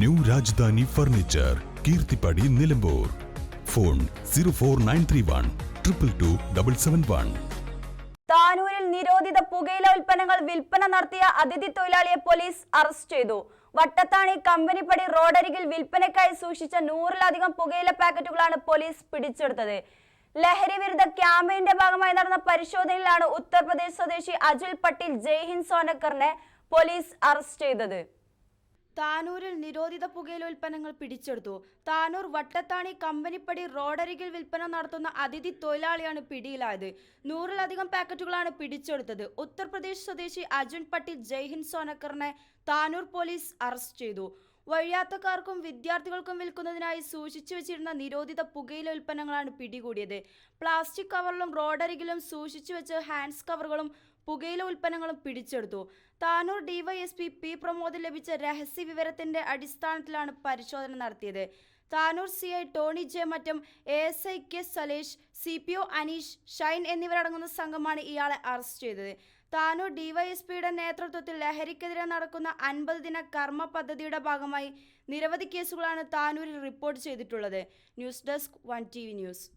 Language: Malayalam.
New Rajadhani furniture Keerthippadi Nilambur. Phone zero four nine three one triple two double seven one. താനൂരിൽ നിരോധിത പുകയില ഉൽപ്പന്നങ്ങൾ വിൽപ്പന നടത്തിയ അതിഥി തൊഴിലാളിയെ പോലീസ് അറസ്റ്റ് ചെയ്തു. വട്ടത്താണി കമ്പനിപ്പടി റോഡരികിൽ വിൽപ്പനയ്ക്കായി സൂക്ഷിച്ച നൂറിലധികം പുകയില പാക്കറ്റുകളാണ് പോലീസ് പിടിച്ചെടുത്തത്. ലഹരി വിരുദ്ധ ക്യാമ്പയിന്റെ ഭാഗമായി നടന്ന പരിശോധനയിലാണ് ഉത്തർപ്രദേശ് സ്വദേശി അജുൽ പട്ടീൽ ജയ്ഹിന്ദ് സോനക്കറിനെ പോലീസ് അറസ്റ്റ് ചെയ്തത്. താനൂരിൽ നിരോധിത പുകയില ഉൽപ്പന്നങ്ങൾ പിടിച്ചെടുത്തു. താനൂർ വട്ടത്താണി കമ്പനിപ്പടി റോഡരികിൽ വിൽപ്പന നടത്തുന്ന അതിഥി തൊഴിലാളിയാണ് പിടിയിലായത്. നൂറിലധികം പാക്കറ്റുകളാണ് പിടിച്ചെടുത്തത്. ഉത്തർപ്രദേശ് സ്വദേശി അജുൻ പട്ടേൽ ജയ്ഹിന്ദ് സോനക്കറിനെ താനൂർ പോലീസ് അറസ്റ്റ് ചെയ്തു. വഴിയാത്തക്കാർക്കും വിദ്യാർത്ഥികൾക്കും വിൽക്കുന്നതിനായി സൂക്ഷിച്ചു വെച്ചിരുന്ന നിരോധിത പുകയില ഉൽപ്പന്നങ്ങളാണ് പിടികൂടിയത്. പ്ലാസ്റ്റിക് കവറിലും റോഡരികിലും സൂക്ഷിച്ചു വെച്ച് ഹാൻഡ്സ് കവറുകളും പുകയില ഉൽപ്പന്നങ്ങളും പിടിച്ചെടുത്തു. താനൂർ ഡിവൈഎസ്പി പി പ്രമോദ് ലഭിച്ച രഹസ്യ വിവരത്തിന്റെ അടിസ്ഥാനത്തിലാണ് പരിശോധന നടത്തിയത്. Tanur C I Tony J മറ്റും A S I K Salesh C P O Aneesh Shine എന്നിവരടങ്ങുന്ന സംഘമാണ് ഇയാളെ അറസ്റ്റ് ചെയ്തത്. താനൂർ ഡിവൈഎസ്പിയുടെ നേതൃത്വത്തിൽ ലഹരിക്കെതിരെ നടക്കുന്ന അൻപത് ദിന കർമ്മ പദ്ധതിയുടെ ഭാഗമായി നിരവധി കേസുകളാണ് താനൂരിൽ റിപ്പോർട്ട് ചെയ്തിട്ടുള്ളത്. News desk one T news.